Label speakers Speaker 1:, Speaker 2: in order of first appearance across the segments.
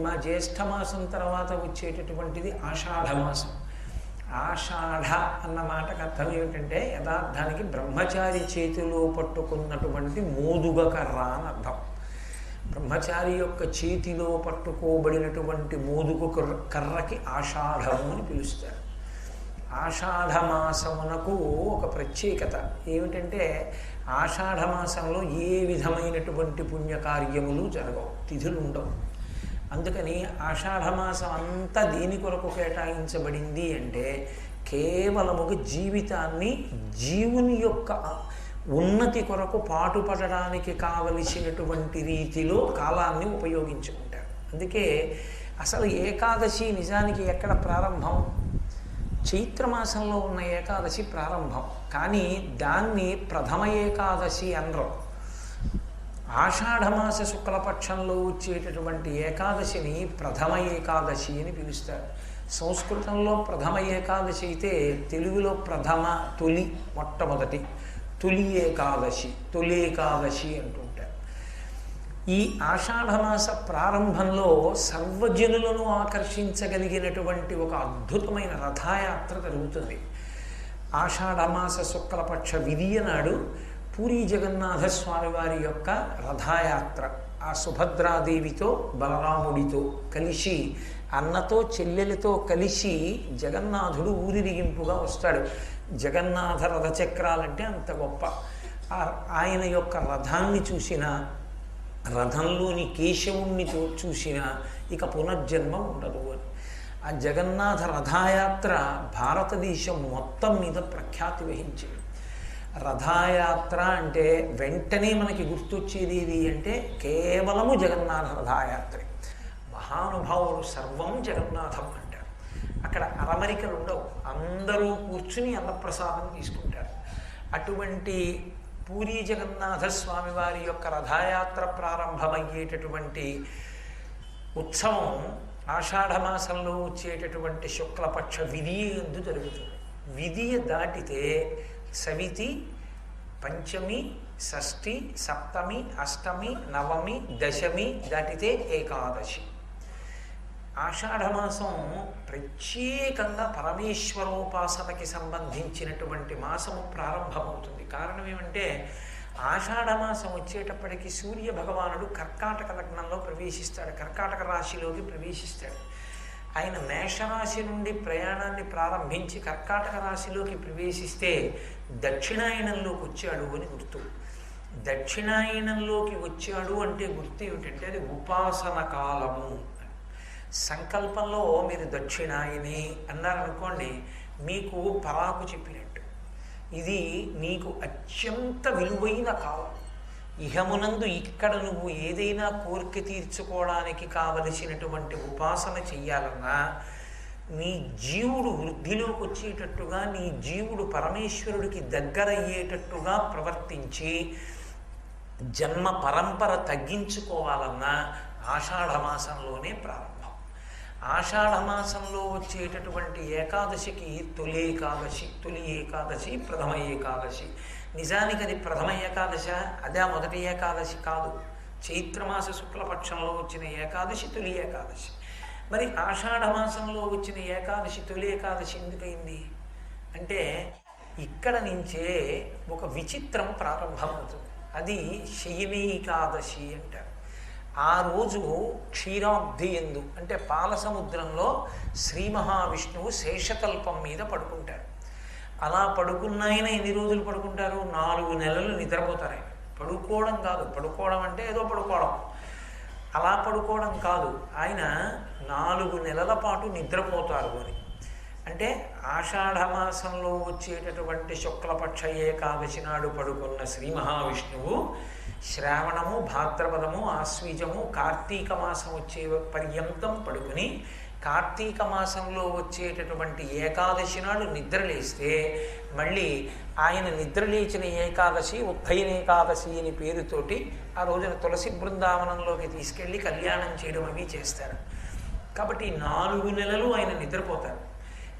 Speaker 1: మా జ్యేష్ఠమాసం తర్వాత వచ్చేటటువంటిది ఆషాఢమాసం. ఆషాఢ అన్న మాటకు అర్థం ఏమిటంటే యథార్థానికి బ్రహ్మచారి చేతిలో పట్టుకున్నటువంటి మోదుగ కర్ర అని అర్థం. బ్రహ్మచారి యొక్క చేతిలో పట్టుకోబడినటువంటి మోదుగు కర్ర- కర్రకి ఆషాఢము అని పిలుస్తారు. ఆషాఢమాసమునకు ఒక ప్రత్యేకత ఏమిటంటే ఆషాఢమాసంలో ఏ విధమైనటువంటి పుణ్యకార్యములు జరగవు తిథులు ఉండవు. అందుకని ఆషాఢమాసం అంతా దేని కొరకు కేటాయించబడింది అంటే కేవలముగా జీవితాన్ని జీవుని యొక్క ఉన్నతి కొరకు పాటుపడడానికి కావలసినటువంటి రీతిలో కాలాన్ని ఉపయోగించుకుంటారు. అందుకే అసలు ఏకాదశి నిజానికి ఎక్కడ ప్రారంభం? చైత్రమాసంలో ఉన్న ఏకాదశి ప్రారంభం. కానీ దాన్ని ప్రథమ ఏకాదశి అనరు. ఆషాఢమాస శుక్లపక్షంలో వచ్చేటటువంటి ఏకాదశిని ప్రథమ ఏకాదశి అని పిలుస్తారు. సంస్కృతంలో ప్రథమ ఏకాదశి అయితే తెలుగులో ప్రథమ తొలి మొట్టమొదటి తొలి ఏకాదశి తొలి ఏకాదశి అంటుంటారు ఈ ఆషాఢమాస ప్రారంభంలో సర్వజనులను ఆకర్షించగలిగినటువంటి ఒక అద్భుతమైన రథయాత్ర జరుగుతుంది. ఆషాఢమాస శుక్లపక్ష విధియ నాడు పూరి జగన్నాథస్వామి వారి యొక్క రథయాత్ర ఆ సుభద్రాదేవితో బలరాముడితో కలిసి అన్నతో చెల్లెలతో కలిసి జగన్నాథుడు ఊరిరిగింపుగా వస్తాడు. జగన్నాథ రథచక్రాలంటే అంత గొప్ప. ఆయన యొక్క రథాన్ని చూసిన రథంలోని కేశవుణ్ణి చూసిన ఇక పునర్జన్మ ఉండదు అని. ఆ జగన్నాథ రథయాత్ర భారతదేశం మొత్తం మీద ప్రఖ్యాతి వహించింది. రథాయాత్ర అంటే వెంటనే మనకి గుర్తొచ్చేది ఏది అంటే కేవలము జగన్నాథ రథాయాత్రే. మహానుభావులు సర్వం జగన్నాథం అంటారు. అక్కడ అరమరికలు ఉండవు. అందరూ కూర్చుని అన్నప్రసాదం తీసుకుంటారు. అటువంటి పూరి జగన్నాథ స్వామి వారి యొక్క రథయాత్ర ప్రారంభమయ్యేటటువంటి ఉత్సవం ఆషాఢమాసంలో వచ్చేటటువంటి శుక్లపక్ష విధి ఎందు జరుగుతుంది. విధియ దాటితే సవితి పంచమి షష్ఠి సప్తమి అష్టమి నవమి దశమి దాటితే ఏకాదశి. ఆషాఢమాసం ప్రత్యేకంగా పరమేశ్వరోపాసనకి సంబంధించినటువంటి మాసము ప్రారంభమవుతుంది. కారణం ఏమంటే ఆషాఢమాసం వచ్చేటప్పటికి సూర్య భగవానుడు కర్కాటక లగ్నంలో ప్రవేశిస్తాడు. కర్కాటక రాశిలోకి ప్రవేశిస్తాడు. ఆయన మేషరాశి నుండి ప్రయాణాన్ని ప్రారంభించి కర్కాటక రాశిలోకి ప్రవేశిస్తే దక్షిణాయనంలోకి వచ్చాడు అని గుర్తు. దక్షిణాయనంలోకి వచ్చాడు అంటే గుర్తు ఏమిటంటే అది ఉపాసన కాలము. సంకల్పంలో మీరు దక్షిణాయని అన్నారనుకోండి మీకు పరాకు చెప్పినట్టు. ఇది నీకు అత్యంత విలువైన కాలం. ఇహమునందు ఇక్కడ నువ్వు ఏదైనా కోరిక తీర్చుకోవడానికి కావలసినటువంటి ఉపాసన చెయ్యాలన్నా నీ జీవుడు వృద్ధిలోకి వచ్చేటట్టుగా నీ జీవుడు పరమేశ్వరుడికి దగ్గరయ్యేటట్టుగా ప్రవర్తించి జన్మ పరంపర తగ్గించుకోవాలన్నా ఆషాఢమాసంలోనే ప్రారంభం. ఆషాఢమాసంలో వచ్చేటటువంటి ఏకాదశికి తొలి ఏకాదశి తొలి ఏకాదశి ప్రథమ ఏకాదశి నిజానికి అది ప్రథమ ఏకాదశ అదే మొదటి ఏకాదశి కాదు. చైత్రమాస శుక్లపక్షంలో వచ్చిన ఏకాదశి తొలి ఏకాదశి. మరి ఆషాఢమాసంలో వచ్చిన ఏకాదశి తొలి ఏకాదశి ఎందుకైంది? అంటే ఇక్కడ నుంచే ఒక విచిత్రం ప్రారంభమవుతుంది. అది శయనీకాదశి అంటారు. ఆ రోజు క్షీరాబ్ది ఎందు అంటే పాల సముద్రంలో శ్రీ మహావిష్ణువు శేషకల్పం మీద పడుకుంటారు అలా పడుకున్న ఆయన ఎన్ని రోజులు పడుకుంటారు? నాలుగు నెలలు నిద్రపోతారు ఆయన. పడుకోవడం కాదు. పడుకోవడం అంటే ఏదో పడుకోవడం. అలా పడుకోవడం కాదు. ఆయన నాలుగు నెలల పాటు నిద్రపోతారు అని అంటే ఆషాఢమాసంలో వచ్చేటటువంటి శుక్లపక్ష ఏకాదశి నాడు పడుకున్న శ్రీ మహావిష్ణువు శ్రావణము భాద్రపదము ఆశ్వీజము కార్తీక మాసం వచ్చే పర్యంతం పడుకుని కార్తీక మాసంలో వచ్చేటటువంటి ఏకాదశి నాడు నిద్రలేస్తే మళ్ళీ ఆయన నిద్రలేచిన ఏకాదశి ఉత్తైన ఏకాదశి అని పేరుతోటి ఆ రోజున తులసి బృందావనంలోకి తీసుకెళ్ళి కళ్యాణం చేయడం అవి చేస్తారు. కాబట్టి నాలుగు నెలలు ఆయన నిద్రపోతారు.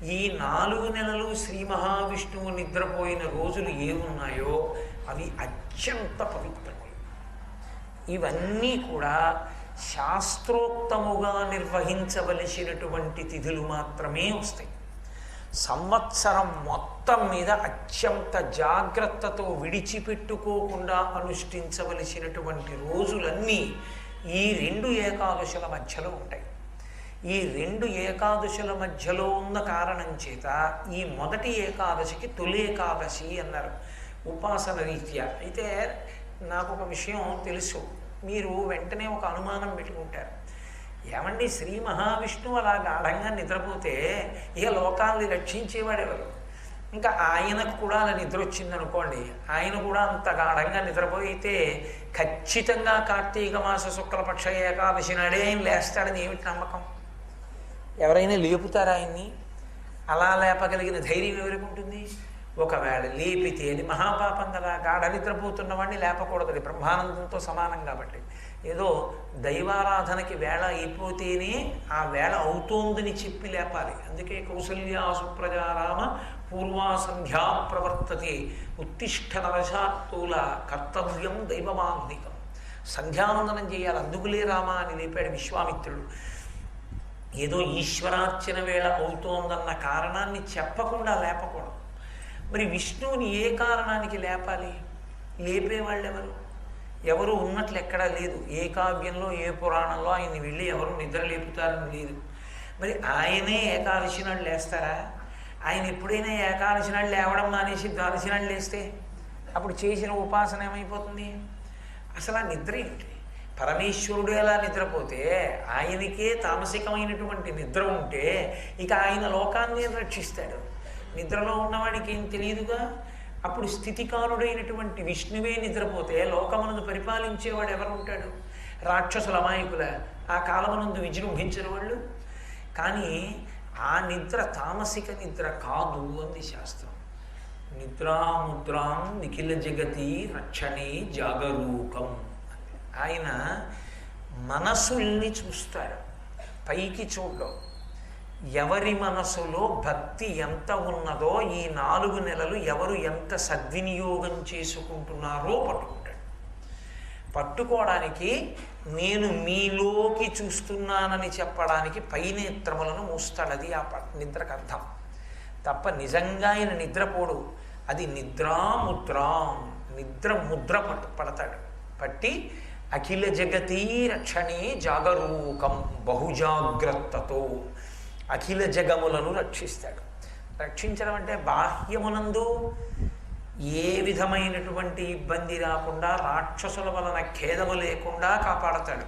Speaker 1: ఈ నాలుగు నెలలు శ్రీ మహావిష్ణువు నిద్రపోయిన రోజులు ఏమున్నాయో అవి అత్యంత పవిత్రములు ఇవన్నీ కూడా శాస్త్రోక్తముగా నిర్వహించవలసినటువంటి తిథులు మాత్రమే వస్తాయి. సంవత్సరం మొత్తం మీద అత్యంత జాగ్రత్తతో విడిచిపెట్టుకోకుండా అనుష్ఠించవలసినటువంటి రోజులన్నీ ఈ రెండు ఏకాదశుల మధ్యలో ఉంటాయి. ఈ రెండు ఏకాదశుల మధ్యలో ఉన్న కారణం చేత ఈ మొదటి ఏకాదశికి తొలి ఏకాదశి అన్నారు. ఉపాసన రీత్యా. అయితే నాకు ఒక విషయం తెలుసు. మీరు వెంటనే ఒక అనుమానం పెట్టుకుంటారు. ఏమండి శ్రీ మహావిష్ణువు అలా గాఢంగా నిద్రపోతే ఇక లోకాల్ని రక్షించేవాడెవరు ఇంకా ఆయనకు కూడా అలా నిద్ర వచ్చిందనుకోండి ఆయన కూడా అంత గాఢంగా నిద్రపోయితే ఖచ్చితంగా కార్తీక మాస శుక్లపక్ష ఏకాదశి నాడే ఆయన లేస్తాడని ఏమిటి నమ్మకం? ఎవరైనా లేపుతారా ఆయన్ని? అలా లేపగలిగిన ధైర్యం ఎవరికి ఉంటుంది? ఒకవేళ లేపితే అని మహాపాపం కదా గాఢ నిద్రపోతున్నవాడిని లేపకూడదు. అది బ్రహ్మానందంతో సమానం కాబట్టి. ఏదో దైవారాధనకి వేళ అయిపోతేనే ఆ వేళ అవుతోందని చెప్పి లేపాలి. అందుకే కౌసల్యా సుప్రజారామ పూర్వాసంధ్యా ప్రవర్తతి. ఉత్తిష్ట నరశాత్తూల కర్తవ్యం దైవమాంధికం సంధ్యావందనం చేయాలి. అందుకులే రామా అని లేపాడు విశ్వామిత్రుడు. ఏదో ఈశ్వరార్చన వేళ అవుతోందన్న కారణాన్ని చెప్పకుండా లేపకూడదు. మరి విష్ణువుని ఏ కారణానికి లేపాలి? లేపేవాళ్ళు ఎవరు ఎవరు ఉన్నట్లు ఎక్కడా లేదు. ఏ కావ్యంలో ఏ పురాణంలో ఆయన్ని వెళ్ళి ఎవరు నిద్ర లేపుతారని లేదు. మరి ఆయనే ఏకాదశి నాడు లేస్తారా? ఆయన ఎప్పుడైనా ఏకాదశి నాడు లేవడం మానేసి ద్వాదశి నాడు లేస్తే అప్పుడు చేసిన ఉపాసన ఏమైపోతుంది? అసలు ఆ నిద్ర ఏంటి? పరమేశ్వరుడు ఎలా నిద్రపోతే ఆయనకే తామసికమైనటువంటి నిద్ర ఉంటే ఇక ఆయన లోకాన్ని రక్షిస్తాడు. నిద్రలో ఉన్నవాడికి ఏం తెలియదుగా? అప్పుడు స్థితికారుడైనటువంటి విష్ణువే నిద్రపోతే లోకమునందు పరిపాలించేవాడు ఎవరు ఉంటాడు రాక్షసుల అమాయకుల. ఆ కాలమునందు విజృంభించిన వాళ్ళు. కానీ ఆ నిద్ర తామసిక నిద్ర కాదు అంది శాస్త్రం. నిద్రాముద్రాం నిఖిల జగతి రక్షణే జాగరూకం ఆయన మనసుల్ని చూస్తారు పైకి చూడడం. ఎవరి మనసులో భక్తి ఎంత ఉన్నదో ఈ నాలుగు నెలలు ఎవరు ఎంత సద్వినియోగం చేసుకుంటున్నారో పట్టుకుంటాడు. పట్టుకోవడానికి నేను మీలోకి చూస్తున్నానని చెప్పడానికి పైనేత్రములను మూస్తాడు. అది ఆ ప- నిద్రకు అర్థం. తప్ప నిజంగా ఆయన నిద్రపోడు. అది నిద్రాముద్రాం నిద్ర ముద్ర పట్టు పడతాడు. పట్టి అఖిల జగతీ రక్షణే జాగరూకం బహుజాగ్రత్తతో. అఖిల జగములను రక్షిస్తాడు. రక్షించడం అంటే బాహ్యమునందు ఏ విధమైనటువంటి ఇబ్బంది రాకుండా రాక్షసుల వలన ఖేదము లేకుండా కాపాడతాడు.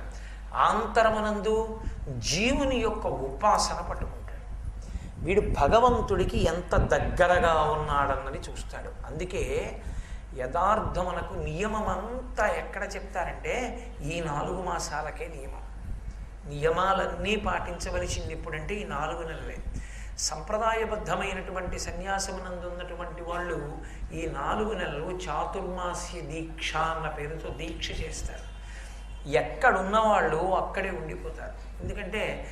Speaker 1: ఆంతరమునందు జీవుని యొక్క ఉపాసన పట్టుకుంటాడు. వీడు భగవంతుడికి ఎంత దగ్గరగా ఉన్నాడన్నది చూస్తాడు. అందుకే యథార్థమునకు నియమం అంతా ఎక్కడ చెప్తారంటే ఈ నాలుగు మాసాలకే నియమం. నియమాలన్నీ పాటించవలసింది ఎప్పుడంటే ఈ నాలుగు నెలలే. సంప్రదాయబద్ధమైనటువంటి సన్యాసమునందు ఉన్నటువంటి వాళ్ళు ఈ నాలుగు నెలలు చాతుర్మాస్య దీక్ష అన్న పేరుతో దీక్ష చేస్తారు. ఎక్కడున్న వాళ్ళు అక్కడే ఉండిపోతారు. ఎందుకంటే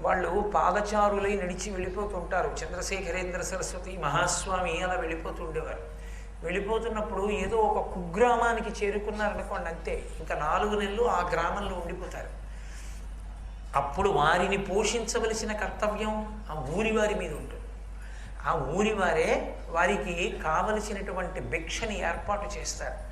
Speaker 1: వాళ్ళు పాదచారులై నడిచి వెళ్ళిపోతుంటారు. చంద్రశేఖరేంద్ర సరస్వతి మహాస్వామి అలా వెళ్ళిపోతుండేవారు. వెళ్ళిపోతున్నప్పుడు ఏదో ఒక కుగ్రామానికి చేరుకున్నారనుకోండి అంతే. ఇంకా నాలుగు నెలలు ఆ గ్రామంలో ఉండిపోతారు. అప్పుడు వారిని పోషించవలసిన కర్తవ్యం ఆ ఊరి వారి మీద ఉంటుంది. ఆ ఊరి వారే వారికి కావలసినటువంటి భిక్షని ఏర్పాటు చేస్తారు.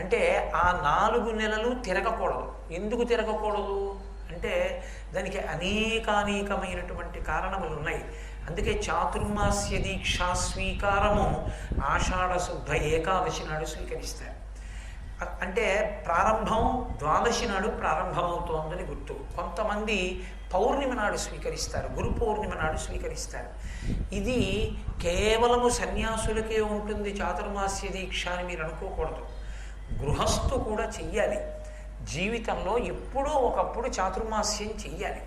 Speaker 1: అంటే ఆ నాలుగు నెలలు తిరగకూడదు. ఎందుకు తిరగకూడదు? అంటే దానికి అనేకానేకమైనటువంటి కారణములు ఉన్నాయి. అందుకే చాతుర్మాస్య దీక్షా స్వీకారము ఆషాఢ శుద్ధ ఏకాదశి నాడు స్వీకరిస్తారు. అంటే ప్రారంభం ద్వాదశి నాడు ప్రారంభమవుతోందని గుర్తు. కొంతమంది పౌర్ణిమ నాడు స్వీకరిస్తారు గురు పౌర్ణిమ నాడు స్వీకరిస్తారు. ఇది కేవలము సన్యాసులకే ఉంటుంది చాతుర్మాస్య దీక్ష అని మీరు అనుకోకూడదు. గృహస్థు కూడా చెయ్యాలి. జీవితంలో ఎప్పుడో ఒకప్పుడు చాతుర్మాస్యం చెయ్యాలి.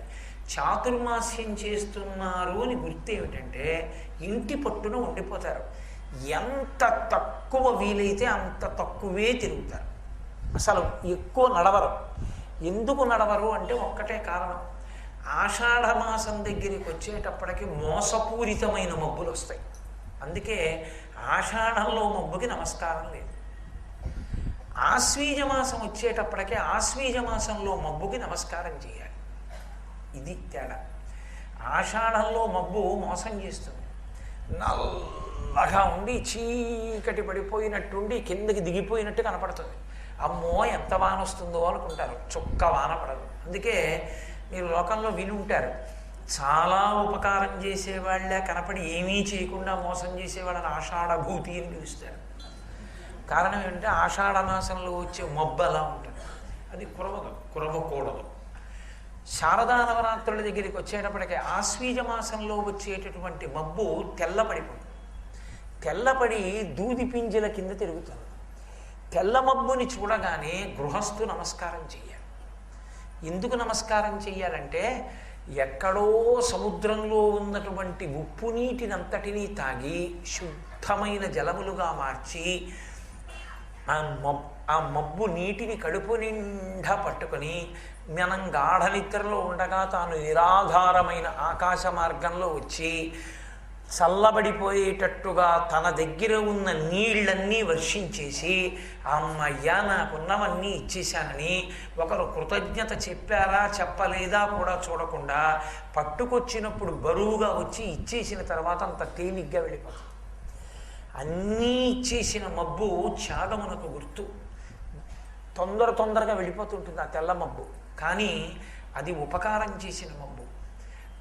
Speaker 1: చాతుర్మాస్యం చేస్తున్నారు అని గుర్తు ఏమిటంటే ఇంటి పట్టున ఉండిపోతారు. ఎంత తక్కువ వీలైతే అంత తక్కువే తిరుగుతారు. అసలు ఎక్కువ నడవరు. ఎందుకు నడవరు అంటే ఒక్కటే కారణం. ఆషాఢ మాసం దగ్గరికి వచ్చేటప్పటికి మోసపూరితమైన మబ్బులు వస్తాయి. అందుకే ఆషాఢంలో మబ్బుకి నమస్కారం లేదు. ఆశ్వీజమాసం వచ్చేటప్పటికే ఆశ్వీజ మాసంలో మబ్బుకి నమస్కారం చేయాలి. ఇది తేడా. ఆషాఢంలో మబ్బు మోసం చేస్తుంది. నల్లగా ఉండి చీకటి పడిపోయినట్టుండి కిందకి దిగిపోయినట్టు కనపడుతుంది. అమ్మో ఎంత వాన వస్తుందో అనుకుంటారు. చుక్క వాన పడదు. అందుకే మీరు లోకంలో విని ఉంటారు. చాలా ఉపకారం చేసేవాళ్ళే కనపడి ఏమీ చేయకుండా మోసం చేసేవాళ్ళని ఆషాఢభూతి అని పిలుస్తారు. కారణం ఏంటంటే ఆషాఢ మాసంలో వచ్చే మబ్బు అలా ఉంటుంది. అది కురవదు కురవకూడదు. శారదా నవరాత్రుల దగ్గరికి వచ్చేటప్పటికి ఆశ్వీజ మాసంలో వచ్చేటటువంటి మబ్బు తెల్లపడిపోతుంది. తెల్లపడి దూది పింజల కింద తిరుగుతుంది. తెల్ల మబ్బుని చూడగానే గృహస్థు నమస్కారం చెయ్యాలి. ఎందుకు నమస్కారం చెయ్యాలంటే ఎక్కడో సముద్రంలో ఉన్నటువంటి ఉప్పు నీటినంతటినీ తాగి శుద్ధమైన జలములుగా మార్చి ఆ మబ్ ఆ మబ్బు నీటిని కడుపు నిండా పట్టుకొని మనం గాఢ నిద్రలో ఉండగా తాను నిరాధారమైన ఆకాశ మార్గంలో వచ్చి చల్లబడిపోయేటట్టుగా తన దగ్గర ఉన్న నీళ్ళన్నీ వర్షించేసి అమ్మయ్యా నాకున్నవన్నీ ఇచ్చేశానని ఒకరు కృతజ్ఞత చెప్పారా చెప్పలేదా కూడా చూడకుండా పట్టుకొచ్చినప్పుడు బరువుగా వచ్చి ఇచ్చేసిన తర్వాత అంత తేలిగ్గా వెళ్ళిపోతుంది అన్నీ ఇచ్చేసిన మబ్బు త్యాగమునకు గుర్తు. తొందర తొందరగా వెళ్ళిపోతుంటుంది ఆ తెల్ల మబ్బు. కానీ అది ఉపకారం చేసిన మబ్బు.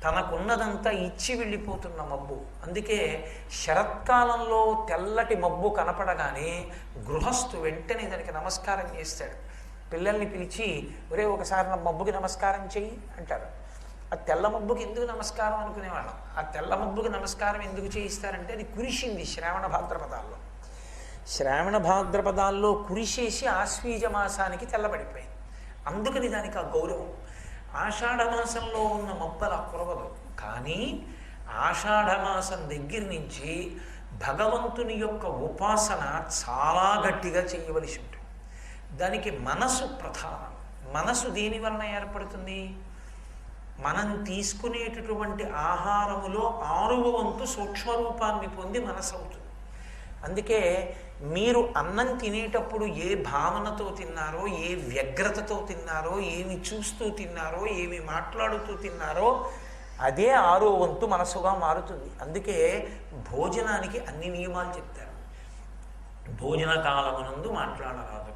Speaker 1: తనకున్నదంతా ఇచ్చి వెళ్ళిపోతున్న మబ్బు. అందుకే శరత్కాలంలో తెల్లటి మబ్బు కనపడగానే గృహస్థు వెంటనే దానికి నమస్కారం చేస్తాడు. పిల్లల్ని పిలిచి ఒరే ఒకసారి నా మబ్బుకి నమస్కారం చెయ్యి అంటారు. ఆ తెల్ల మబ్బుకి ఎందుకు నమస్కారం అనుకునేవాళ్ళం? ఆ తెల్ల మబ్బుకి నమస్కారం ఎందుకు చేయిస్తారంటే అది కురిసింది శ్రావణ భాద్రపదాల్లో. శ్రావణ భాద్రపదాల్లో కురిసేసి ఆశ్వీజ మాసానికి తెల్లబడిపోయింది. అందుకని దానికి ఆ గౌరవం. ఆషాఢమాసంలో ఉన్న మబ్బల కురవదు కానీ ఆషాఢమాసం దగ్గర నుంచి భగవంతుని యొక్క ఉపాసన చాలా గట్టిగా చేయవలసి ఉంటుంది. దానికి మనసు ప్రధానం. మనసు దేని వలన ఏర్పడుతుంది? మనం తీసుకునేటటువంటి ఆహారములో ఆరువ వంతు సూక్ష్మరూపాన్ని పొంది మనసు అవుతుంది అందుకే మీరు అన్నం తినేటప్పుడు ఏ భావనతో తిన్నారో ఏ వ్యగ్రతతో తిన్నారో ఏమి చూస్తూ తిన్నారో ఏమి మాట్లాడుతూ తిన్నారో అదే ఆరో వంతు మనసుగా మారుతుంది. అందుకే భోజనానికి అన్ని నియమాలు చెప్తారు. భోజన కాలమునందు మాట్లాడరాదు.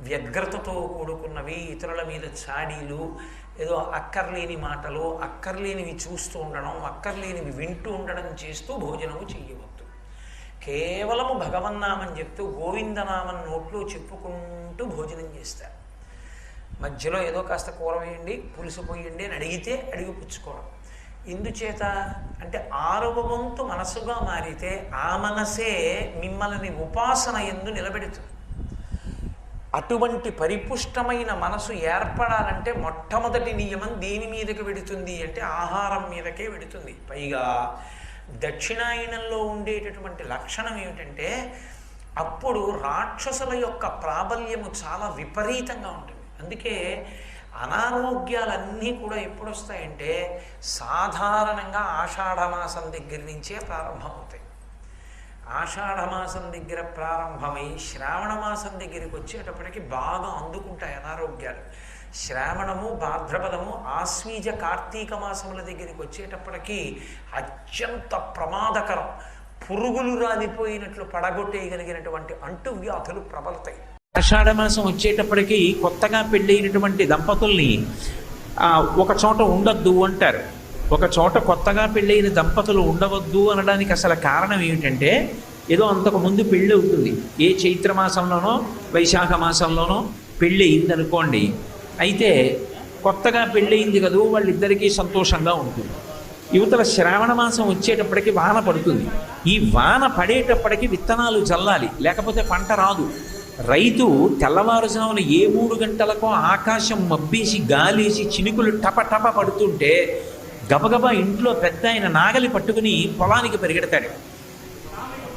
Speaker 1: వ్యగ్రతతో కూడుకున్నవి ఇతరుల మీద చాడీలు ఏదో అక్కర్లేని మాటలు అక్కర్లేనివి చూస్తూ ఉండడం అక్కర్లేనివి వింటూ ఉండడం చేస్తూ భోజనము చెయ్యవద్దు. కేవలము భగవన్నామని చెప్తూ గోవిందనామం నోట్లో చెప్పుకుంటూ భోజనం చేస్తారు. మధ్యలో ఏదో కాస్త కూర వేయండి పులుసు పోయండి అని అడిగితే అడిగి పుచ్చుకోవడం. ఎందుచేత అంటే ఆరవ వంతు మనసుగా మారితే ఆ మనసే మిమ్మల్ని ఉపాసన ఎందు నిలబెడుతుంది. అటువంటి పరిపుష్టమైన మనసు ఏర్పడాలంటే మొట్టమొదటి నియమం దేని మీదకి వెడుతుంది అంటే ఆహారం మీదకే వెడుతుంది. పైగా దక్షిణాయనంలో ఉండేటటువంటి లక్షణం ఏమిటంటే అప్పుడు రాక్షసుల యొక్క ప్రాబల్యము చాలా విపరీతంగా ఉంటుంది. అందుకే అనారోగ్యాలన్నీ కూడా ఎప్పుడు వస్తాయంటే సాధారణంగా ఆషాఢమాసం దగ్గర నుంచే ప్రారంభమవుతాయి. ఆషాఢమాసం దగ్గర ప్రారంభమై శ్రావణ మాసం దగ్గరికి వచ్చేటప్పటికి బాగా అందుకుంటాయి అనారోగ్యాలు. శ్రావణము భాద్రపదము ఆశ్వీజ కార్తీక మాసముల దగ్గరికి వచ్చేటప్పటికి అత్యంత ప్రమాదకరం. పురుగులు రాలిపోయినట్లు పడగొట్టేయగలిగినటువంటి అంటువ్యాధులు ప్రబలతాయి.
Speaker 2: ఆషాఢ మాసం వచ్చేటప్పటికి కొత్తగా పెళ్ళైనటువంటి దంపతుల్ని ఒక చోట ఉండొద్దు అంటారు. ఒక చోట కొత్తగా పెళ్ళైన దంపతులు ఉండవద్దు అనడానికి అసలు కారణం ఏమిటంటే ఏదో అంతకు ముందు పెళ్ళి అవుతుంది ఏ చైత్ర మాసంలోనో వైశాఖ మాసంలోనో పెళ్ళి అయిందనుకోండి అయితే కొత్తగా పెళ్ళయింది కదూ వాళ్ళిద్దరికీ సంతోషంగా ఉంటుంది. యువతల శ్రావణ మాసం వచ్చేటప్పటికి వాన పడుతుంది. ఈ వాన పడేటప్పటికి విత్తనాలు చల్లాలి లేకపోతే పంట రాదు. రైతు తెల్లవారుజామున ఏ మూడు గంటలకో ఆకాశం మబ్బేసి గాలేసి చినుకులు టప టప పడుతుంటే గబగబా ఇంట్లో పెద్ద ఆయన నాగలి పట్టుకుని పొలానికి పరిగెడతాడు.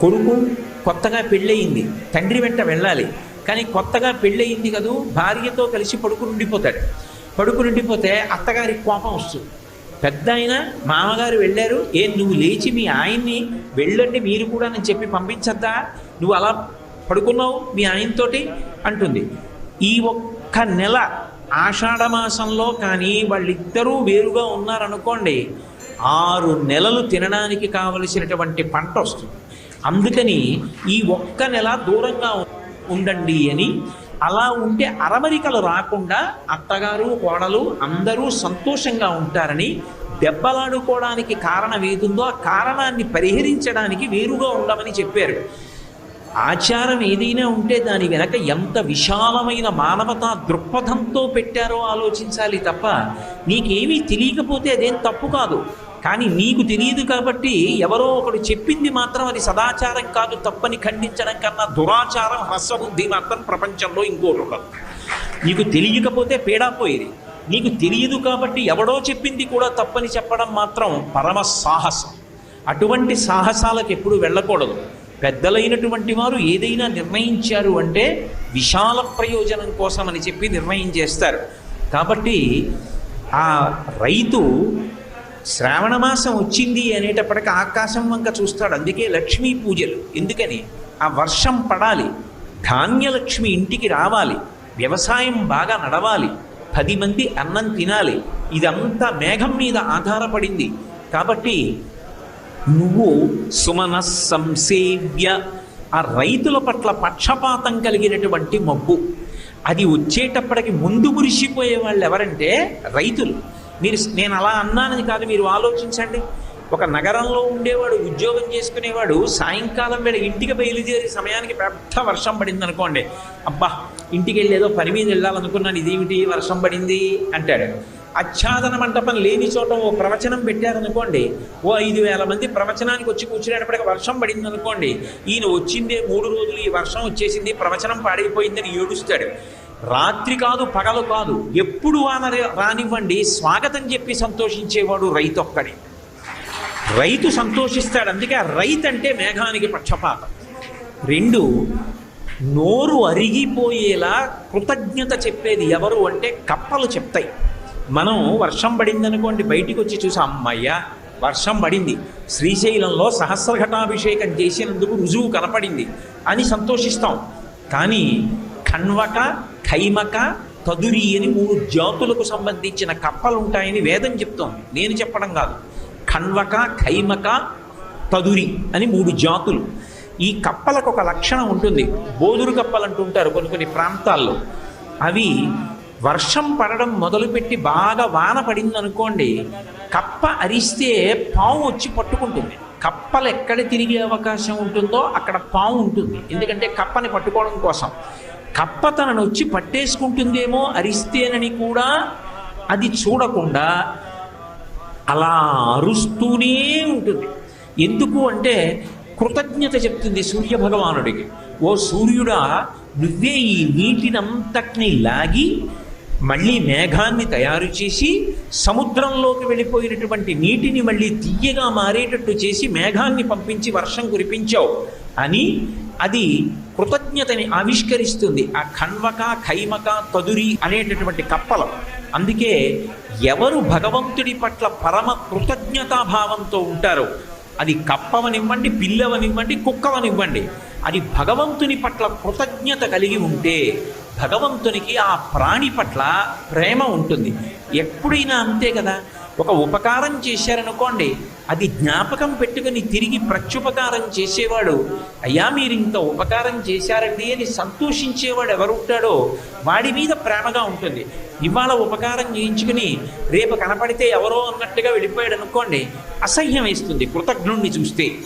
Speaker 2: కొడుకు కొత్తగా పెళ్ళయింది తండ్రి వెంట వెళ్ళాలి. కానీ కొత్తగా పెళ్ళయింది కదూ భార్యతో కలిసి పడుకుని ఉండిపోతాడు. పడుకుని ఉండిపోతే అత్తగారికి కోపం వస్తుంది. పెద్ద ఆయన మామగారు వెళ్ళారు ఏ నువ్వు లేచి మీ ఆయన్ని వెళ్ళండి మీరు కూడా అని చెప్పి పంపించద్దా? నువ్వు అలా పడుకున్నావు మీ ఆయనతోటి? అంటుంది. ఈ ఒక్క నెల ఆషాఢమాసంలో కానీ వాళ్ళిద్దరూ వేరుగా ఉన్నారనుకోండి ఆరు నెలలు తినడానికి కావలసినటువంటి పంట వస్తుంది. అందుకని ఈ ఒక్క నెల దూరంగా ఉంది ఉండండి అని. అలా ఉంటే అరమరికలు రాకుండా అత్తగారు కోడలు అందరూ సంతోషంగా ఉంటారని. దెబ్బలాడుకోవడానికి కారణం ఏదుందో ఆ కారణాన్ని పరిహరించడానికి వేరుగా ఉండమని చెప్పారు. ఆచారం ఏదైనా ఉంటే దాని వెనక ఎంత విశాలమైన మానవతా దృక్పథంతో పెట్టారో ఆలోచించాలి తప్ప నీకేమీ తెలియకపోతే అదేం తప్పు కాదు. కానీ నీకు తెలియదు కాబట్టి ఎవరో ఒకడు చెప్పింది మాత్రం అది సదాచారం కాదు తప్పని ఖండించడం కన్నా దురాచారం హ్రస్వబుద్ధి మాత్రం ప్రపంచంలో ఇంకోటి ఉండదు నీకు తెలియకపోతే పేడాపోయేది నీకు తెలియదు కాబట్టి ఎవడో చెప్పింది కూడా తప్పని చెప్పడం మాత్రం పరమ సాహసం. అటువంటి సాహసాలకు ఎప్పుడు వెళ్ళకూడదు. పెద్దలైనటువంటి వారు ఏదైనా నిర్ణయించారు అంటే విశాల ప్రయోజనం కోసం అని చెప్పి నిర్ణయం చేస్తారు. కాబట్టి ఆ రైతు శ్రావణమాసం వచ్చింది అనేటప్పటికి ఆకాశం వంక చూస్తాడు. అందుకే లక్ష్మీ పూజలు. ఎందుకని? ఆ వర్షం పడాలి. ధాన్యలక్ష్మి ఇంటికి రావాలి. వ్యవసాయం బాగా నడవాలి. పది మంది అన్నం తినాలి. ఇదంతా మేఘం మీద ఆధారపడింది. కాబట్టి నువ్వు సుమన సంసేవ్య ఆ రైతుల పట్ల పక్షపాతం కలిగినటువంటి మబ్బు. అది వచ్చేటప్పటికి ముందు మురిసిపోయే వాళ్ళు ఎవరంటే రైతులు. మీరు నేను అలా అన్నానని కాదు మీరు ఆలోచించండి. ఒక నగరంలో ఉండేవాడు ఉద్యోగం చేసుకునేవాడు సాయంకాలం వేళ ఇంటికి బయలుదేరే సమయానికి పెద్ద వర్షం పడింది అనుకోండి. అబ్బా ఇంటికి వెళ్ళి ఏదో పని మీద వెళ్ళాలనుకున్నాను ఇదేమిటి వర్షం పడింది? అంటాడు. ఆచ్ఛాదన మంటపం లేని చోట ఓ ప్రవచనం పెట్టారనుకోండి. ఓ ఐదు వేల మంది ప్రవచనానికి వచ్చి కూర్చునేటప్పటికి వర్షం పడింది అనుకోండి. ఈయన వచ్చిందే మూడు రోజులు ఈ వర్షం వచ్చేసింది ప్రవచనం పాడైపోయిందని ఏడుస్తాడు. రాత్రి కాదు పగలు కాదు. ఎప్పుడు వాన రానివ్వండి. స్వాగతం చెప్పి సంతోషించేవాడు రైతు ఒక్కడే రైతు సంతోషిస్తాడు. అందుకే రైతు అంటే మేఘానికి పక్షపాతం. రెండు నోరు అరిగిపోయేలా కృతజ్ఞత చెప్పేది ఎవరు అంటే కప్పలు చెప్తాయి. మనం వర్షం పడిందనుకోండి బయటికి వచ్చి చూసాం అమ్మయ్య వర్షం పడింది. శ్రీశైలంలో సహస్రఘటాభిషేకం చేసినందుకు రుజువు కనపడింది. అని సంతోషిస్తాం. కానీ కణ్వక ఖైమక తదురి అని మూడు జాతులకు సంబంధించిన కప్పలు ఉంటాయని వేదం చెప్తోంది. నేను చెప్పడం కాదు. ఖన్వక ఖైమక తదురి అని మూడు జాతులు. ఈ కప్పలకు ఒక లక్షణం ఉంటుంది. బోదురు కప్పలు అంటుంటారు కొన్ని కొన్ని ప్రాంతాల్లో. అవి వర్షం పడడం మొదలుపెట్టి బాగా వాన పడింది అనుకోండి కప్ప అరిస్తే పాము వచ్చి పట్టుకుంటుంది. కప్పలు ఎక్కడ తిరిగే అవకాశం ఉంటుందో అక్కడ పాము ఉంటుంది. ఎందుకంటే కప్పని పట్టుకోవడం కోసం. కప్ప తనను వచ్చి పట్టేసుకుంటుందేమో అరిస్తేనని కూడా అది చూడకుండా అలా అరుస్తూనే ఉంటుంది. ఎందుకు అంటే కృతజ్ఞత చెప్తుంది సూర్య భగవానుడికి. ఓ సూర్యుడా నువ్వే ఈ నీటినంతటిని లాగి మళ్ళీ మేఘాన్ని తయారు చేసి సముద్రంలోకి వెళ్ళిపోయినటువంటి నీటిని మళ్ళీ తీయగా మారేటట్టు చేసి మేఘాన్ని పంపించి వర్షం కురిపించావు అని అది కృతజ్ఞతని ఆవిష్కరిస్తుంది. ఆ ఖన్వక ఖైమక తదురి అనేటటువంటి కప్పలం. అందుకే ఎవరు భగవంతుడి పట్ల పరమ కృతజ్ఞతాభావంతో ఉంటారో అది కప్పవనివ్వండి పిల్లవనివ్వండి కుక్కవనివ్వండి అది భగవంతుని పట్ల కృతజ్ఞత కలిగి ఉంటే భగవంతునికి ఆ ప్రాణి పట్ల ప్రేమ ఉంటుంది. ఎప్పుడైనా అంతే కదా? ఒక ఉపకారం చేశారనుకోండి అది జ్ఞాపకం పెట్టుకుని తిరిగి ప్రత్యుపకారం చేసేవాడు అయ్యా మీరు ఇంత ఉపకారం చేశారండి అని సంతోషించేవాడు ఎవరుంటాడో వాడి మీద ప్రేమగా ఉంటుంది. ఇవాళ ఉపకారం చేయించుకుని రేపు కనపడితే ఎవరో అన్నట్టుగా వెళ్ళిపోయాడు అనుకోండి అసహ్యం వేస్తుంది కృతజ్ఞుణ్ణి చూస్తే.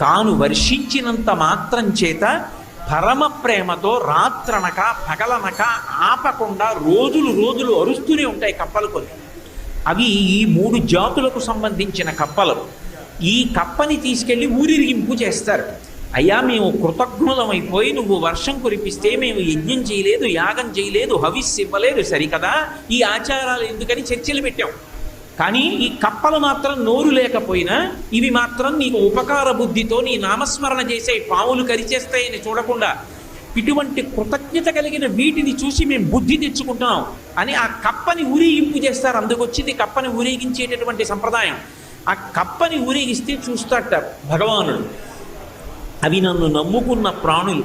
Speaker 2: తాను వర్షించినంత మాత్రం చేత పరమ ప్రేమతో రాత్రనక పగలనక ఆపకుండా రోజులు రోజులు అరుస్తూనే ఉంటాయి కప్పలు కొన్ని. అవి ఈ మూడు జాతులకు సంబంధించిన కప్పలు. ఈ కప్పని తీసుకెళ్ళి ఊరిరిగింపు చేస్తారు. అయ్యా మేము కృతజ్ఞులమైపోయి నువ్వు వర్షం కురిపిస్తే మేము యజ్ఞం చేయలేదు యాగం చేయలేదు హవిస్ ఇవ్వలేదు సరికదా? ఈ ఆచారాలు ఎందుకని చర్చలు పెట్టాం. కానీ ఈ కప్పలు మాత్రం నోరు లేకపోయినా ఇవి మాత్రం నీకు ఉపకార బుద్ధితో నీ నామస్మరణ చేసే పావులు కరిచేస్తాయని చూడకుండా ఇటువంటి కృతజ్ఞత కలిగిన వీటిని చూసి మేము బుద్ధి తెచ్చుకుంటున్నాం. అని ఆ కప్పని ఊరేగింపు చేస్తారు. అందుకొచ్చింది కప్పని ఊరేగించేటటువంటి సంప్రదాయం. ఆ కప్పని ఊరేగిస్తే చూస్తాట భగవానుడు. అవి నన్ను నమ్ముకున్న ప్రాణులు.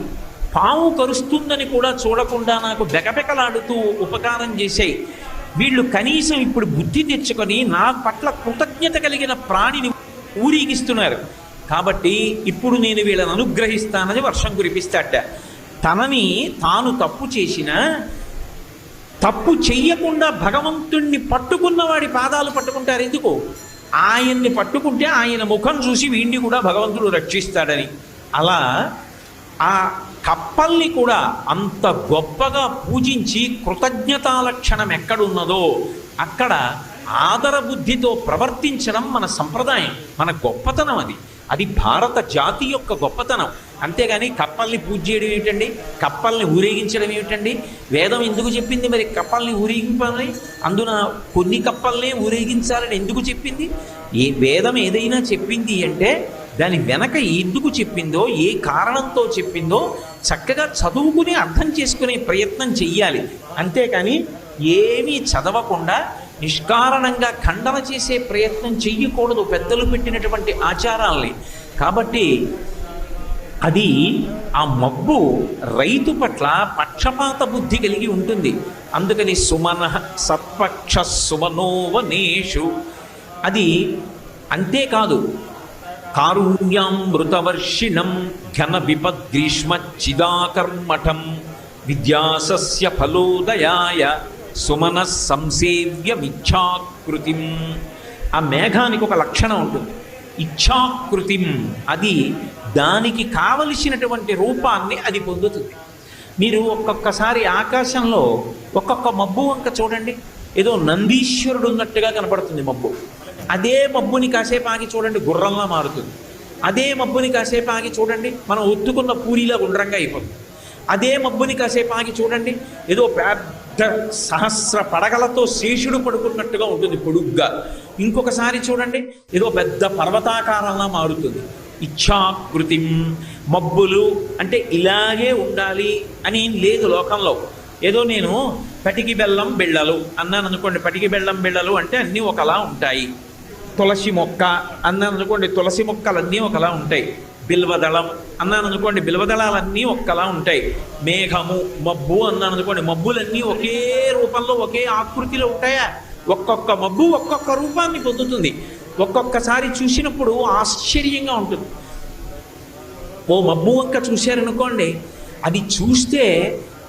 Speaker 2: పాము కరుస్తుందని కూడా చూడకుండా నాకు బెకబెకలాడుతూ ఉపకారం చేశాయి. వీళ్ళు కనీసం ఇప్పుడు బుద్ధి తెచ్చుకొని నా పట్ల కృతజ్ఞత కలిగిన ప్రాణిని ఊరేగిస్తున్నారు. కాబట్టి ఇప్పుడు నేను వీళ్ళని అనుగ్రహిస్తానని వర్షం కురిపిస్తాట. తనని తాను తప్పు చేసిన తప్పు చెయ్యకుండా భగవంతుణ్ణి పట్టుకున్న వాడి పాదాలు పట్టుకుంటారు ఎందుకు? ఆయన్ని పట్టుకుంటే ఆయన ముఖం చూసి వీడిని కూడా భగవంతుడు రక్షిస్తాడని. అలా ఆ కప్పల్ని కూడా అంత గొప్పగా పూజించి కృతజ్ఞతాలక్షణం ఎక్కడున్నదో అక్కడ ఆదర బుద్ధితో ప్రవర్తించడం మన సంప్రదాయం మన గొప్పతనం అది. అది భారత జాతి యొక్క గొప్పతనం. అంతేగాని కప్పల్ని పూజ చేయడం ఏమిటండి? కప్పల్ని ఊరేగించడం ఏమిటండి? వేదం ఎందుకు చెప్పింది మరి? కప్పల్ని ఊరేగింపాలని అందున కొన్ని కప్పల్నే ఊరేగించాలని ఎందుకు చెప్పింది? ఏ వేదం ఏదైనా చెప్పింది అంటే దాని వెనక ఎందుకు చెప్పిందో ఏ కారణంతో చెప్పిందో చక్కగా చదువుకుని అర్థం చేసుకునే ప్రయత్నం చెయ్యాలి. అంతేకాని ఏమీ చదవకుండా నిష్కారణంగా ఖండన చేసే ప్రయత్నం చెయ్యకూడదు పెద్దలు పెట్టినటువంటి ఆచారాల్ని. కాబట్టి అది ఆ మబ్బు రైతు పట్ల పక్షపాత బుద్ధి కలిగి ఉంటుంది. అందుకని సుమన సత్పక్ష సుమనోవనేషు అది అంతేకాదు. కారుణ్యామృతవర్షిణం ఘన విపద్గ్రీష్మ చిదాకర్మఠం విద్యాసస్య ఫలోదయాయ. సుమన సంసేవ్య సంసేవ్యమిచ్ఛాకృతిం ఆ మేఘానికి ఒక లక్షణం ఉంటుంది. ఇచ్ఛాకృతిం అది దానికి కావలసినటువంటి రూపాన్ని అది పొందుతుంది. మీరు ఒక్కొక్కసారి ఆకాశంలో ఒక్కొక్క మబ్బు వంక చూడండి. ఏదో నందీశ్వరుడు ఉన్నట్టుగా కనపడుతుంది మబ్బు. అదే మబ్బుని కాసేపు ఆగి చూడండి గుర్రంలా మారుతుంది. అదే మబ్బుని కాసేపు ఆగి చూడండి మనం ఒత్తుకున్న పూరిలా గుండ్రంగా అయిపోతుంది. అదే మబ్బుని కాసేపు ఆగి చూడండి ఏదో పెద్ద సహస్ర పడగలతో శేషుడు పడుకున్నట్టుగా ఉంటుంది పొడుగ్గా. ఇంకొకసారి చూడండి ఏదో పెద్ద పర్వతాకారంలా మారుతుంది. ఇచ్ఛాకృతి మబ్బులు అంటే ఇలాగే ఉండాలి అని ఏం లేదు లోకంలో. ఏదో నేను పటికి బెల్లం బిళ్ళలు అన్నాను అనుకోండి పటికి బెల్లం బిళ్ళలు అంటే అన్నీ ఒకలా ఉంటాయి. తులసి మొక్క అన్నాను అనుకోండి తులసి మొక్కలన్నీ ఒకలా ఉంటాయి. బిల్వదళం అన్నాను అనుకోండి బిల్వదళాలన్నీ ఒక్కలా ఉంటాయి. మేఘము మబ్బు అన్నాను అనుకోండి మబ్బులన్నీ ఒకే రూపంలో ఒకే ఆకృతిలో ఉంటాయా? ఒక్కొక్క మబ్బు ఒక్కొక్క రూపాన్ని పొందుతుంది. ఒక్కొక్కసారి చూసినప్పుడు ఆశ్చర్యంగా ఉంటుంది. ఓ మబ్బు వంక చూశారనుకోండి అది చూస్తే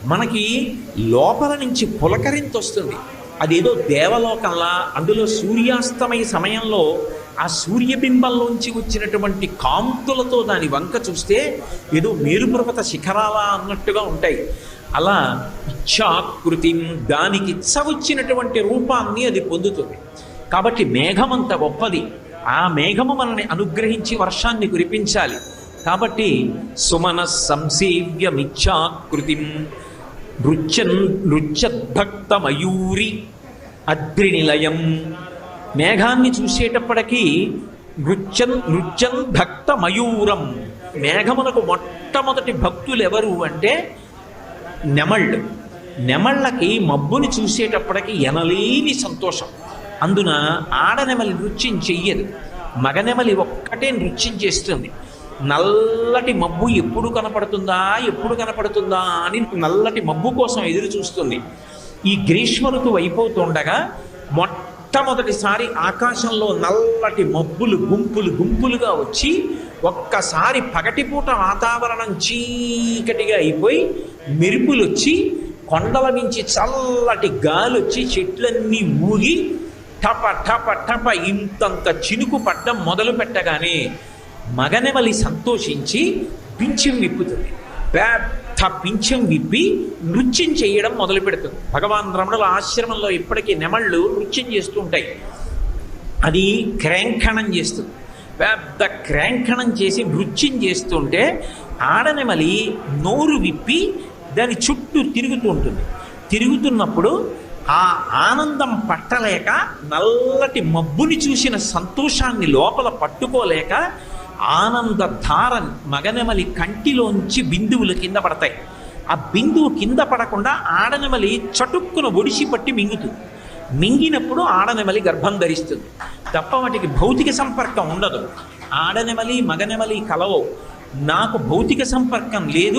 Speaker 2: మనకి లోపల నుంచి పులకరింత వస్తుంది అదేదో దేవలోకంలా అందులో సూర్యాస్తమయ సమయంలో ఆ సూర్యబింబంలోంచి వచ్చినటువంటి కాంతులతో దాని వంక చూస్తే ఏదో మేరుపర్వత శిఖరాలా అన్నట్టుగా ఉంటాయి. అలా ఇచ్ఛాకృతి దానికి ఇచ్చ వచ్చినటువంటి రూపాన్ని అది పొందుతుంది. కాబట్టి మేఘం అంత గొప్పది. ఆ మేఘము మనల్ని అనుగ్రహించి వర్షాన్ని కురిపించాలి. కాబట్టి సుమన సంసేవ్యమిచ్ఛాకృతిం నృత్య నృత్యద్భక్త మయూరి అద్రినిలయం మేఘాన్ని చూసేటప్పటికీ నృత్యం నృత్యం భక్త మయూరం మేఘమునకు మొట్టమొదటి భక్తులు ఎవరు అంటే నెమళ్ళు. నెమళ్ళకి మబ్బుని చూసేటప్పటికి ఎనలేని సంతోషం. అందున ఆడనెమలి నృత్యం చెయ్యదు. మగనెమలి ఒక్కటే నృత్యం చేస్తుంది. నల్లటి మబ్బు ఎప్పుడు కనపడుతుందా ఎప్పుడు కనపడుతుందా అని నల్లటి మబ్బు కోసం ఎదురు చూస్తుంది. ఈ గ్రీష్మ ఋతువు అయిపోతుండగా మొట్టమొదటిసారి ఆకాశంలో నల్లటి మబ్బులు గుంపులు గుంపులుగా వచ్చి ఒక్కసారి పగటిపూట వాతావరణం చీకటిగా అయిపోయి మెరుపులు వచ్చి కొండల నుంచి చల్లటి గాలి వచ్చి చెట్లన్నీ ఊగి టప టప టప ఇంతంత చినుకు పడ్డం మొదలు పెట్టగానే మగనెమలి సంతోషించి పింఛం విప్పుతుంది. పెద్ద పింఛం విప్పి నృత్యం చేయడం మొదలు పెడుతుంది. భగవాన్ రమణుల ఆశ్రమంలో ఇప్పటికీ నెమళ్ళు నృత్యం చేస్తూ ఉంటాయి. అది క్రేంఖణం చేస్తుంది. పెద్ద క్రేంఖణం చేసి నృత్యం చేస్తుంటే ఆడనెమలి నోరు విప్పి దాని చుట్టూ తిరుగుతూ ఉంటుంది. తిరుగుతున్నప్పుడు ఆ ఆనందం పట్టలేక నల్లటి మబ్బుని చూసిన సంతోషాన్ని లోపల పట్టుకోలేక ఆనంద ధార మగనెమలి కంటిలోంచి బిందువులు కింద పడతాయి. ఆ బిందువు కింద పడకుండా ఆడనెమలి చటుక్కున ఒడిసి పట్టి మింగుతుంది మింగినప్పుడు ఆడనెమలి గర్భం ధరిస్తుంది. తప్ప వాటికి భౌతిక సంపర్కం ఉండదు. ఆడనెమలి మగనెమలి కలవవు. నాకు భౌతిక సంపర్కం లేదు.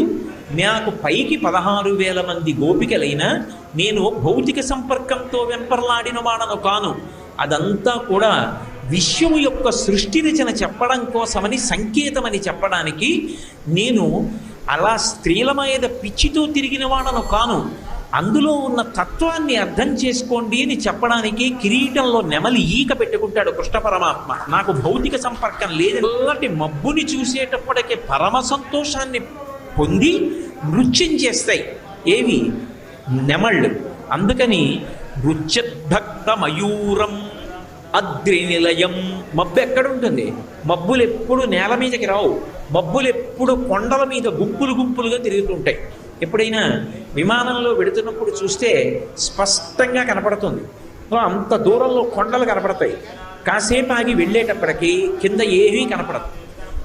Speaker 2: నాకు పైకి పదహారు వేల మంది గోపికలైనా నేను భౌతిక సంపర్కంతో వెంపర్లాడిన వాడను కాను. అదంతా కూడా విశ్వము యొక్క సృష్టి రచన చెప్పడం కోసమని సంకేతమని చెప్పడానికి నేను అలా స్త్రీల మీద పిచ్చితో తిరిగిన వాడను కాను. అందులో ఉన్న తత్వాన్ని అర్థం చేసుకోండి అని చెప్పడానికి కిరీటంలో నెమలి ఈక పెట్టుకుంటాడు కృష్ణ పరమాత్మ. నాకు భౌతిక సంపర్కం లేదు అలాంటి మబ్బుని చూసేటప్పటికే పరమ సంతోషాన్ని పొంది నృత్యం చేస్తాయి. ఏవి? నెమళ్ళు. అందుకని నృత్యద్భక్త మయూరం అద్రి నిలయం మబ్బు ఎక్కడుంటుంది మబ్బులు ఎప్పుడు నేల మీదకి రావు. మబ్బులు ఎప్పుడు కొండల మీద గుంపులు గుంపులుగా తిరుగుతుంటాయి ఎప్పుడైనా విమానంలో వెడుతున్నప్పుడు చూస్తే స్పష్టంగా కనపడుతుంది. అంత దూరంలో కొండలు కనపడతాయి. కాసేపు ఆగి వెళ్ళేటప్పటికి కింద ఏమీ కనపడదు.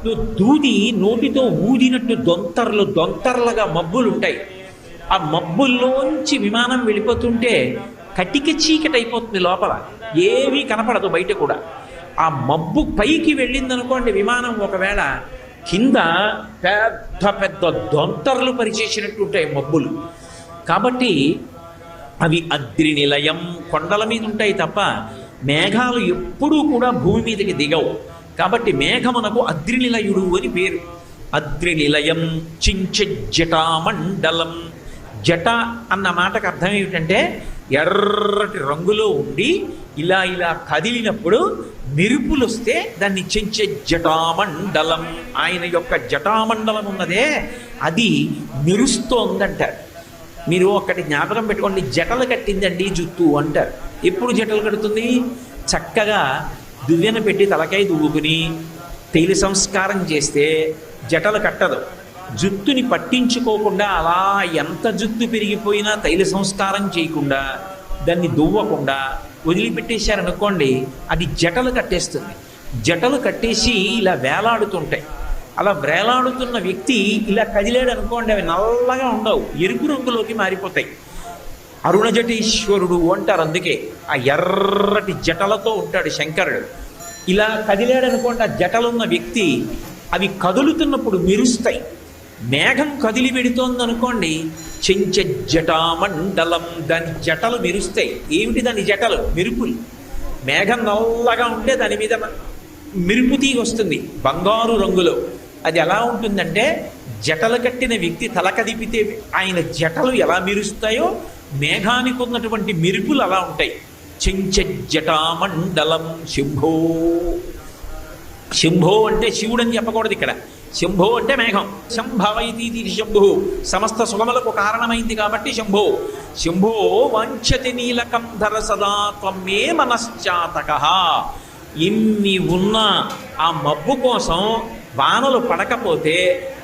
Speaker 2: నువ్వు దూది నోటితో ఊదినట్టు దొంతర్లు దొంతర్లుగా మబ్బులు ఉంటాయి ఆ మబ్బుల్లోంచి విమానం వెళ్ళిపోతుంటే కటిక చీకటి అయిపోతుంది లోపల. ఏమీ కనపడదు బయట కూడా. ఆ మబ్బు పైకి వెళ్ళిందనుకోండి విమానం ఒకవేళ కింద పెద్ద పెద్ద దొంతరలు పరిచేసినట్టు ఉంటాయి మబ్బులు. కాబట్టి అవి అద్రి నిలయం కొండల మీద ఉంటాయి తప్ప మేఘాలు ఎప్పుడూ కూడా భూమి మీదకి దిగవు. కాబట్టి మేఘమునకు అద్రి నిలయుడు అని పేరు. అద్రి నిలయం చించ జటామండలం. జట అన్న మాటకు అర్థం ఏమిటంటే ఎర్రటి రంగులో ఉండి ఇలా ఇలా కదిలినప్పుడు మెరుపులు వస్తే దాన్ని చెంచే జటామండలం. ఆయన యొక్క జటామండలం ఉన్నదే. అది మెరుస్తోందంటారు. మీరు ఒకటి జ్ఞాపకం పెట్టుకోండి జటలు కట్టిందండి జుత్తు అంటారు. ఎప్పుడు జటలు కడుతుంది? చక్కగా దువ్వెన పెట్టి తలకాయ దువ్వుకుని తైలి సంస్కారం చేస్తే జటలు కట్టదు. జుత్తుని పట్టించుకోకుండా అలా ఎంత జుత్తు పెరిగిపోయినా తైల సంస్కారం చేయకుండా దాన్ని దువ్వకుండా వదిలిపెట్టేశారనుకోండి అది జటలు కట్టేస్తుంది. జటలు కట్టేసి ఇలా వేలాడుతుంటాయి. అలా వేలాడుతున్న వ్యక్తి ఇలా కదిలాడు అనుకోండి అవి నల్లగా ఉండవు ఎరుపు రంగులోకి మారిపోతాయి. అరుణజటేశ్వరుడు అంటారు అందుకే ఆ ఎర్రటి జటలతో ఉంటాడు శంకరుడు. ఇలా కదిలాడు అనుకోండి ఆ జటలున్న వ్యక్తి అవి కదులుతున్నప్పుడు మెరుస్తాయి. మేఘం కదిలి పెడుతోంది అనుకోండి చెంచ జటామండలం దాని జటలు మెరుస్తాయి. ఏమిటి దాని జటలు? మెరుపులు. మేఘం నల్లగా ఉంటే దాని మీద మెరుపు తీగ వస్తుంది బంగారు రంగులో. అది ఎలా ఉంటుందంటే జటలు కట్టిన వ్యక్తి తల కదిపితే ఆయన జటలు ఎలా మెరుస్తాయో మేఘానికి ఉన్నటువంటి మెరుపులు అలా ఉంటాయి. చెంచ జటామండలం శంభో. శంభో అంటే శివుడని చెప్పకూడదు ఇక్కడ. శంభో అంటే మేఘం. శంభవైతీతి శంభు. సమస్త సుగములకు కారణమైంది కాబట్టి శంభో. శంభో వంచతినీలకం ధర సదా త్వమ్మే మనశ్చాతక. ఇన్ని ఉన్న ఆ మబ్బు కోసం వానలు పడకపోతే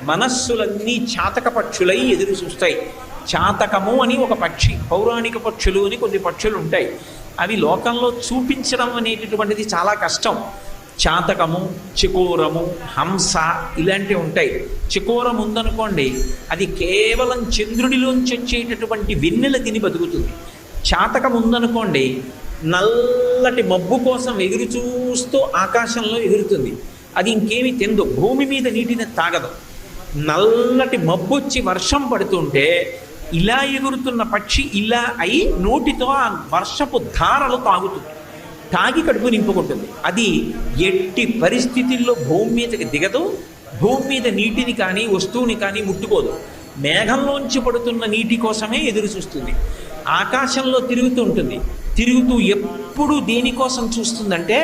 Speaker 2: మనస్సులన్నీ చాతక పక్షులై ఎదురు చూస్తాయి. చాతకము అని ఒక పక్షి పౌరాణిక పక్షులు అని కొన్ని పక్షులు ఉంటాయి అవి లోకంలో చూపించడం అనేటటువంటిది చాలా కష్టం. చాతకము చికోరము హంస ఇలాంటివి ఉంటాయి. చికోరం ఉందనుకోండి అది కేవలం చంద్రుడిలోంచి వచ్చేటటువంటి వెన్నెల తిని బతుకుతుంది. చాతకం ఉందనుకోండి నల్లటి మబ్బు కోసం ఎగురు చూస్తూ ఆకాశంలో ఎగురుతుంది. అది ఇంకేమి తిందు భూమి మీద నీటిని తాగదు. నల్లటి మబ్బు వచ్చి వర్షం పడుతుంటే ఇలా ఎగురుతున్న పక్షి ఇలా అయి నోటితో ఆ వర్షపు ధారలు తాగుతుంది. తాగి కడుపు నింపుకుంటుంది. అది ఎట్టి పరిస్థితుల్లో భూమి మీదకి దిగదు భూమి మీద నీటిని కానీ వస్తువుని కానీ ముట్టుకోదు. మేఘంలోంచి పడుతున్న నీటి కోసమే ఎదురు చూస్తుంది. ఆకాశంలో తిరుగుతూ ఉంటుంది. తిరుగుతూ ఎప్పుడు దేనికోసం చూస్తుందంటే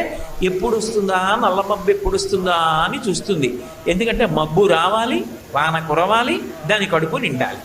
Speaker 2: ఎప్పుడు వస్తుందా నల్ల మబ్బు ఎప్పుడు వస్తుందా అని చూస్తుంది. ఎందుకంటే మబ్బు రావాలి వాన కురవాలి దాని కడుపు నిండాలి.